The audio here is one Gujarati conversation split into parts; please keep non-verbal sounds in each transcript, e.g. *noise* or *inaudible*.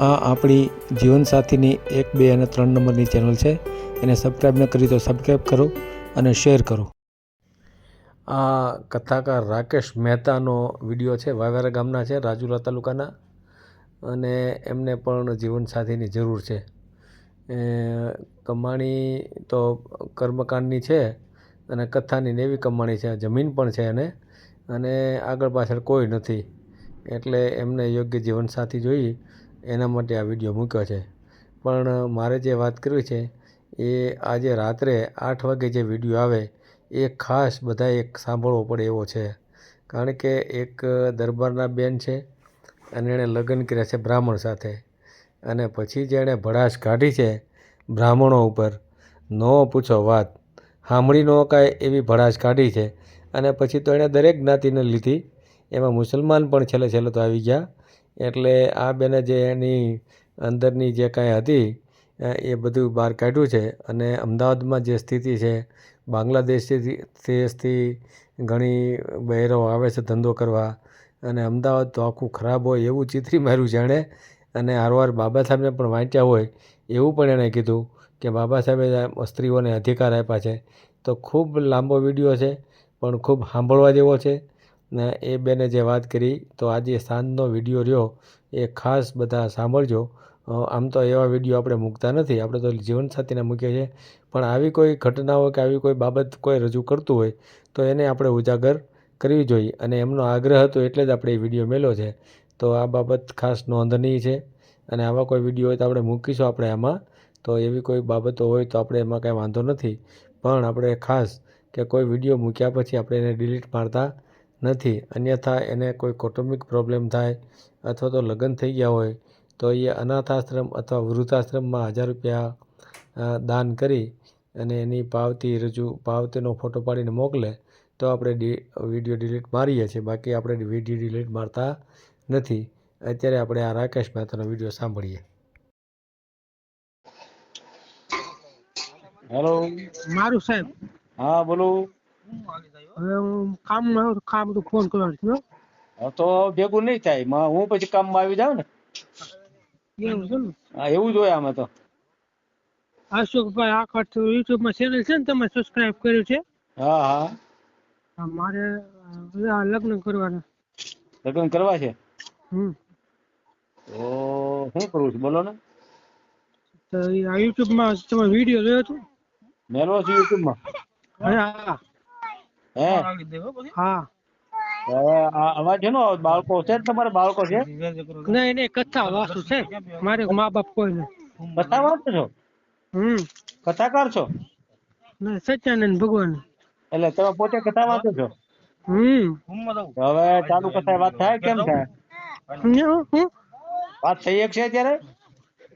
આ આપણી જીવનસાથીની એક, બે અને ત્રણ નંબરની ચેનલ છે. એને સબસ્ક્રાઈબ ન કરી તો સબસ્ક્રાઈબ કરો અને શેર કરો. આ કથાકાર રાકેશ મહેતાનો વીડિયો છે, વાવેરા ગામના છે, રાજુલા તાલુકાના. અને એમને પણ જીવનસાથીની જરૂર છે. કમાણી તો કર્મકાંડની છે અને કથાની નેવી કમાણી છે, જમીન પણ છે એને. અને આગળ પાછળ કોઈ નથી. એટલે એમને યોગ્ય જીવનસાથી જોઈ એના માટે આ વીડિયો મૂક્યો છે. પણ મારે જે વાત કરવી છે, એ આજે રાત્રે આઠ વાગે જે વીડિયો આવે, એ ખાસ બધાએ સાંભળવો પડે એવો છે. કારણ કે એક દરબારના બેન છે અને એણે લગ્ન કર્યા છે બ્રાહ્મણ સાથે. અને પછી જેણે ભડાશ કાઢી છે બ્રાહ્મણો ઉપર, ન પૂછો વાત. સાંભળી ન કાંઈ એવી ભડાશ કાઢી છે. અને પછી તો એણે દરેક જ્ઞાતિને લીધી. એમાં મુસલમાન પણ છેલ્લે છેલ્લે તો આવી ગયા. એટલે આ બેને જે એની અંદરની જે કાંઈ હતી, એ બધું બહાર કાઢ્યું છે અને અમદાવાદમાં જે સ્થિતિ છે, બાંગ્લાદેશથી દેશથી ઘણી બહેરો આવે છે ધંધો કરવા અને અમદાવાદ તો આખું ખરાબ હોય એવું ચિત્રી માર્યું છે એણે અને હારવાર બાબા સાહેબને પણ વાંચ્યા હોય એવું પણ એણે કીધું કે બાબા સાહેબે સ્ત્રીઓને અધિકાર આપ્યા છે. તો ખૂબ લાંબો વીડિયો છે, પણ ખૂબ સાંભળવા જેવો છે ને એ બેને જે વાત કરી, તો આજે સાંજનો વીડિયો રહ્યો, એ ખાસ બધા સાંભળજો. આમ તો એવા વીડિયો આપણે મૂકતા નથી, આપણે તો જીવનસાથીને મૂકીએ છીએ. પણ આવી કોઈ ઘટનાઓ કે આવી કોઈ બાબત કોઈ રજૂ કરતું હોય, તો એને આપણે ઉજાગર કરવી જોઈએ. અને એમનો આગ્રહ હતો એટલે જ આપણે એ વીડિયો મેલો છે. તો આ બાબત ખાસ નોંધનીય છે. અને આવા કોઈ વીડિયો હોય તો આપણે મૂકીશું આપણે આમાં. તો એવી કોઈ બાબતો હોય તો આપણે એમાં કાંઈ વાંધો નથી. પણ આપણે ખાસ કે કોઈ વીડિયો મૂક્યા પછી આપણે એને ડિલીટ મારતા નથી. અન્યથા એને કોઈ કૌટુંબિક પ્રોબ્લેમ થાય અથવા તો લગ્ન થઈ ગયા હોય તો એ અનાથ આશ્રમ અથવા વૃદ્ધાશ્રમમાં હજાર રૂપિયા દાન કરી અને એની પાવતી રજૂ પાવતીનો ફોટો પાડીને મોકલે તો આપણે ડી વીડિયો ડિલીટ મારીએ છીએ. બાકી આપણે વીડિયો ડિલીટ મારતા નથી. અત્યારે આપણે આ રાકેશ મહેતાનો વીડિયો સાંભળીએ. હેલો મારું સાહેબ. હા બોલો. હવે હું કામમાં તો કામ તો ફોન કરવાનો છે હો. હા તો ભેગું નહીં થાય. માં હું પછી કામમાં આવી જાઉં ને? એવું છે ને? હા એવું જ આમાં તો. અશોકભાઈ આખત યુટ્યુબમાં ચેનલ છે ને તમે સબસ્ક્રાઇબ કર્યું છે? હા હા. મારે લગ્ન કરવાના. લગ્ન કરવા છે? હમ. તો શું કરવું છે? બોલો ને. તો યુટ્યુબમાં તમે વીડિયો જોયો હતો? છો યુટ્યુબમાં. હા. હે? હા હવે અવાજ છે ને બાળકો છે ને તમારે બાળકો છે? નહીં કથા વાંચું છે. મારે મા બાપ કોઈ નહીં કથા વાંચો છો? હમ. કથાકાર છો? નહીં સચ્ચાનંદ ભગવાન. એટલે તમે પોતે કથા વાંચો છો? હમ. હવે ચાલુ કથા વાત થાય કેમ થાય? વાત થઈ એક છે અત્યારે?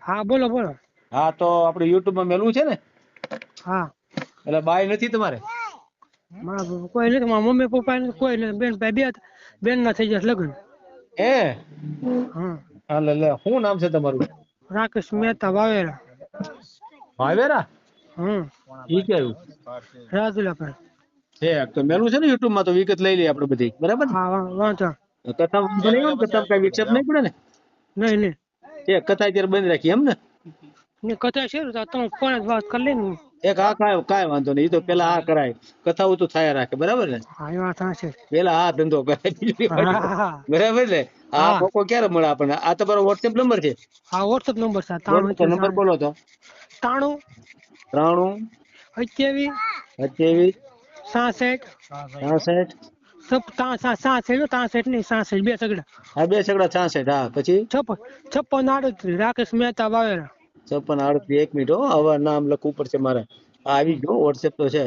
હા બોલો બોલો. હા તો આપણે યુટ્યુબમાં મેલું છે ને? હા. એટલે બાય નથી તમારે? મારા કોઈ નથી મારા મમ્મી પપ્પા નથી કોઈ નથી. બેન ભાઈ બે બેન ના થઈ જશે લગ્ન. હે હા લે લે. શું નામ છે તમારું? રાકેશ મહેતા વાવેરા. વાવેરા? હમ. ઈ કેવું રાજુલા પર. છે તો મેલું છે ને યુટ્યુબમાં તો વિગત લઈ લઈએ આપણે બધી. બરાબર હા વાંચો કથા વાંધો નહીં ને કથા કઈ વિક્ષેપ નહીં પડે ને? નહીં નહીં. એ કથા અત્યારે બંધ રાખી એમ ને? ને કથા છે ને તો ફોન જ વાત કરી લે ને એક હા કાંઈ કાંઈ વાંધો નહીં. એ તો પેલા હા કરાય. કથાઓ તો થયા રાખે બરાબર ને? હા એ વાત છે પેલા હા ધંધો કરાય બીજું હા કાંઈ હા, હા. બરાબર ને? આ. ક્યારે મળે આપણને? આ તમારો વોટ્સએપ નંબર છે. હા વોટ્સઅપ નંબર છે બોલો તો નંબર બોલો તો. ત્રાણું. અઠ્યાવીસ. સાસઠ. સાસઠ. બે સગડા. હા બે સગડા છાસઠ હા પછી? છપ્પન છપ્પન આડત્રીસ રાકેશ મહેતા વાવેરા છપ્પન આડત્રીસ એક મિનિટ હો. હવે નામ લખવું પડશે મારે. આ આવી ગયો વોટ્સએપ તો છે.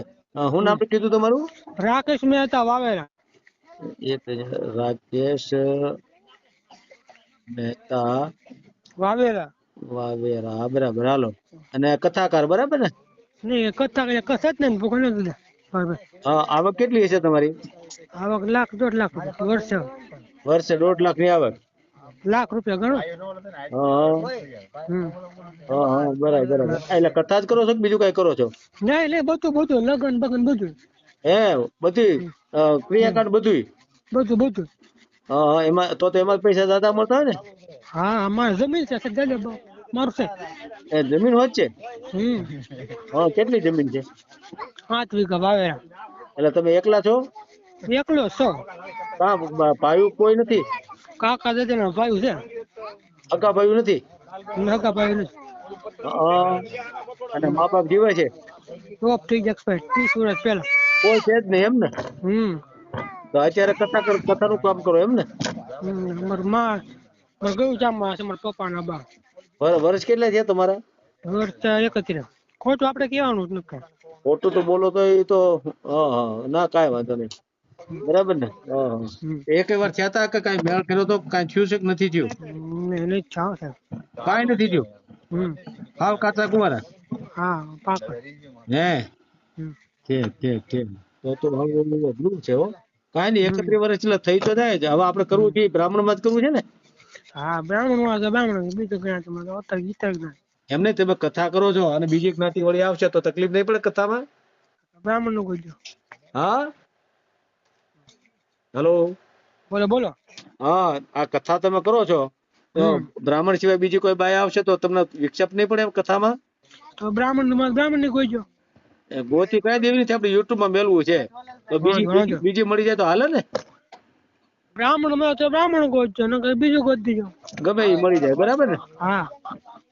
હું નામ કીધું તમારું? રાકેશ મહેતા વાવેરા. એક રાકેશ મહેતા. વાવેરા. વાવેરા બરાબર. હાલો. અને કથાકાર બરાબર ને? નહીં કથા કથા જ ભગવાન જ બરાબર. આવક કેટલી હશે તમારી? આવક લાખ દોઢ લાખ વર્ષે. વર્ષે દોઢ લાખની આવક. લાખ રૂપિયા ગણો. હા હમ. હા હા બરાબર બરાબર. એટલે કથા જ કરો છો કે બીજું કઈ કરો છો? ના એટલે બધું બધું લગન બગન બધું. હે બધી ક્રિયાકાંડ બધું બધું બધું. હા હા એમાં તો તો એમાં પૈસા દાદા મળતા હોય ને? હા અમારે જમીન છે મારું છે. એ જમીન વચ્ચે છે? હમ. હા કેટલી જમીન છે? પાંચ વીઘા વાવે એટલે તમે એકલા છો? એકલો છો કા ભાઈ કોઈ નથી? કાકા દાદા ભાઈ છે. અકા ભાઈ નથી? નકા ભાઈ નથી. અને મા બાપ જીવે છે? ટોપ થઈ જાય ત્રીસ વર્ષ પહેલા. કોઈ છે જ નહીં એમ ને હમ. તો અત્યારે કથા કરો કથાનું કામ કરો એમ ને હમ અમારમાં મારે ગયું જામમાં છે મારા પપ્પાના બા. વર્ષ કેટલા છે તમારા? વર્ષ એકત્રીસ. ખોટું આપણે કહેવાનું જ નથી. ખોટું તો બોલો તો એ તો હા હા ના કાંઈ વાંધો નહીં. બરાબર ને. એક વાર થયા હતા કે કઈ મેળ કર્યો તો કઈ થયું છે કે નથી થયું? એને છાવ છે. કઈ નથી થયું? હાવ કાચા કુમારા હા પાકડ હે. ઠીક ઠીક ઠીક. તો તો હાવ અઘરું છે હો. કઈ નહીં એકત્રીસ વર્ષ એટલે થઈ તો જાય હવે આપણે કરવું છે બ્રાહ્મણમાં જ કરવું છે ને? હા બ્રાહ્મણમાં બ્રાહ્મણ બીજું ક્યાં તમારે અત્યારે ગીતા જ્ઞાન એમને તમે કથા કરો છો અને બીજી જ્ઞાતિ વળી આવશે તો તકલીફ નહીં પડે કથામાં? બ્રાહ્મણનું કહેજો હા? હેલો બોલો બોલો. હા આ કથા તમે કરો છો? તો બ્રાહ્મણ સિવાય બીજી કોઈ બાઈ આવશે તો તમને વિક્ષેપ નહીં પડે એમ કથામાં? તો બ્રાહ્મણનું બ્રાહ્મણ ને કોઈ ગોતી કઈ દેવી નથી આપણે યુટ્યુબમાં મેળવું છે. તો બીજી બીજી- મળી જાય તો હાલે ને? બ્રાહ્મણમાં તો બ્રાહ્મણ ગોતજો નકર બીજું ગોત દીજો. ગમે એ મળી જાય બરાબર ને? હા.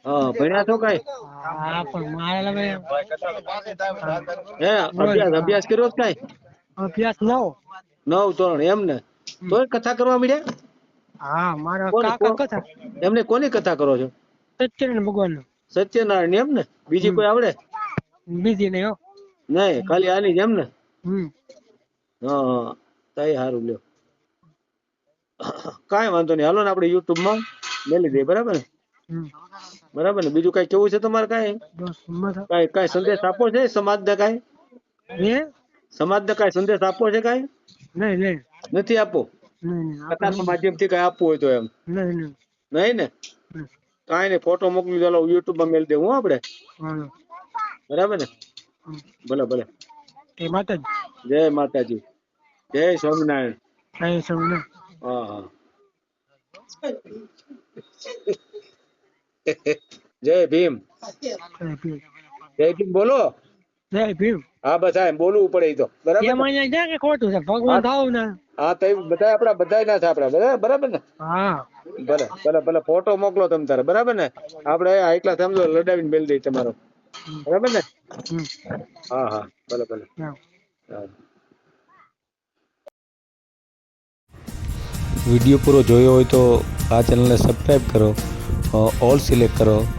હા ભણ્યા છો કઈ? હા પણ મારે હવે હે અભ્યાસ અભ્યાસ કર્યો કઈ? અભ્યાસ નવો. નવ ધોરણ એમ ને? તોય કથા કરવા મળ્યા હા મારા કાકા કથા? એમને કોની કથા કરો છો? સત્યનારાયણ ભગવાન સત્યનારાયણ એમ ને? બીજી કોઈ આવડે? બીજી નહીં હો. નહીં ખાલી આની જ એમ ને? હા તઈ સારું લ્યો. કાંઈ વાંધો નહીં. હાલો ને આપણે યુટ્યુબમાં મેલી દઈએ બરાબર ને? બરાબર ને? બીજું કઈ કેવું છે તમારે કઈ? કાંઈ કાંઈ સંદેશ આપો છે? સમાજ ને કઈ? સમાજ ને કઈ સંદેશ આપો છે કાંઈ? નહીં નહીં. નથી આપો. નહીં નહીં આપણે કથાના માધ્યમથી કાંઈ આપવું હોય તો એમ. નહીં નહીં. નહીં ને. કાંઈ નહીં ફોટો મોકલી ચાલો યુટ્યુબમાં મેલી દેવું આપણે. બરાબર ને? ભલે ભલે. એ માતાજી. જય માતાજી. જય સ્વામિનારાયણ. જય સ્વામિનારાયણ. હા હા. *laughs* જય ભીમ. જય ભીમ બોલો. જય ભીમ. હા બસ હા એમ બોલવું પડે ઈ તો. બરાબર ને? એમાં અહીંયા જાય કે ખોટું છે? ભગવાન થાવ ને. હા તો એ બધા આપડા બધા ના છે આપડા બધા બરાબર ને? હા. ભલે ભલે ભલે ફોટો મોકલો તમે તારે બરાબર ને? આપડે આ એકલા સમજો લડાવીને મેલ દઈ તમારો. બરાબર ને? હમ. હા હા ભલે ભલે. હા. હા. વીડિયો પૂરો જોયો હોય તો આ ચેનલને સબસ્ક્રાઈબ કરો અ, ઓલ સિલેક્ટ કરો. અ,